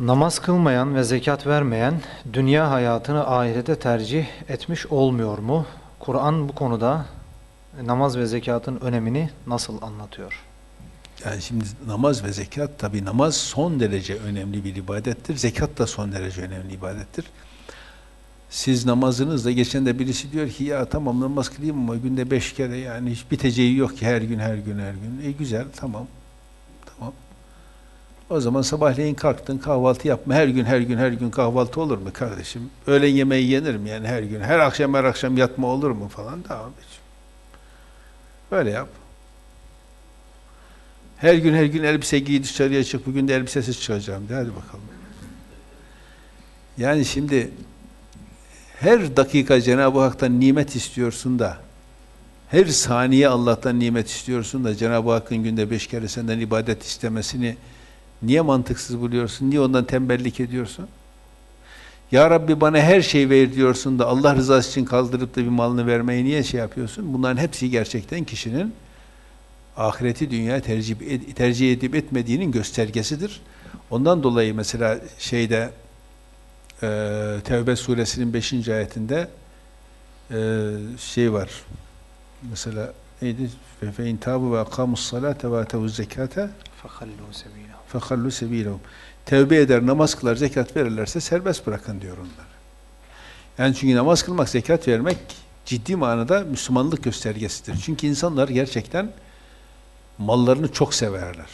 Namaz kılmayan ve zekat vermeyen dünya hayatını ahirete tercih etmiş olmuyor mu? Kur'an bu konuda namaz ve zekatın önemini nasıl anlatıyor? Yani şimdi namaz ve zekat tabi namaz son derece önemli bir ibadettir. Zekat da son derece önemli ibadettir. Siz namazınızda geçen de birisi diyor ki ya tamam namaz kılayım ama günde beş kere yani hiç biteceği yok ki her gün her gün her gün. E güzel tamam. Tamam. O zaman sabahleyin kalktın kahvaltı yapma. Her gün her gün her gün kahvaltı olur mu kardeşim? Öğlen yemeği yenir mi yani her gün? Her akşam her akşam yatma olur mu falan? Tamam. Böyle yap. Her gün her gün elbise giy dışarıya çık. Bugün de elbisesiz çıkacağım de. Hadi bakalım. Yani şimdi her dakika Cenab-ı Hak'tan nimet istiyorsun da her saniye Allah'tan nimet istiyorsun da Cenab-ı Hakk'ın günde beş kere senden ibadet istemesini niye mantıksız buluyorsun? Niye ondan tembellik ediyorsun? Ya Rabbi bana her şey ver diyorsun da Allah rızası için kaldırıp da bir malını vermeyi niye şey yapıyorsun? Bunların hepsi gerçekten kişinin ahireti dünyaya tercih, ed- tercih edip etmediğinin göstergesidir. Ondan dolayı mesela şeyde e, Tevbe suresinin 5. ayetinde e, şey var. Mesela? fe intabu ve akamus salate ve atevuz zekate fehallu sebilehum. Tevbe eder, namaz kılar, zekat verirlerse serbest bırakın diyor onlar. Yani çünkü namaz kılmak, zekat vermek ciddi manada Müslümanlık göstergesidir. Çünkü insanlar gerçekten mallarını çok severler.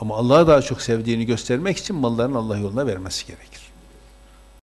Ama Allah'ı daha çok sevdiğini göstermek için mallarını Allah yoluna vermesi gerekir.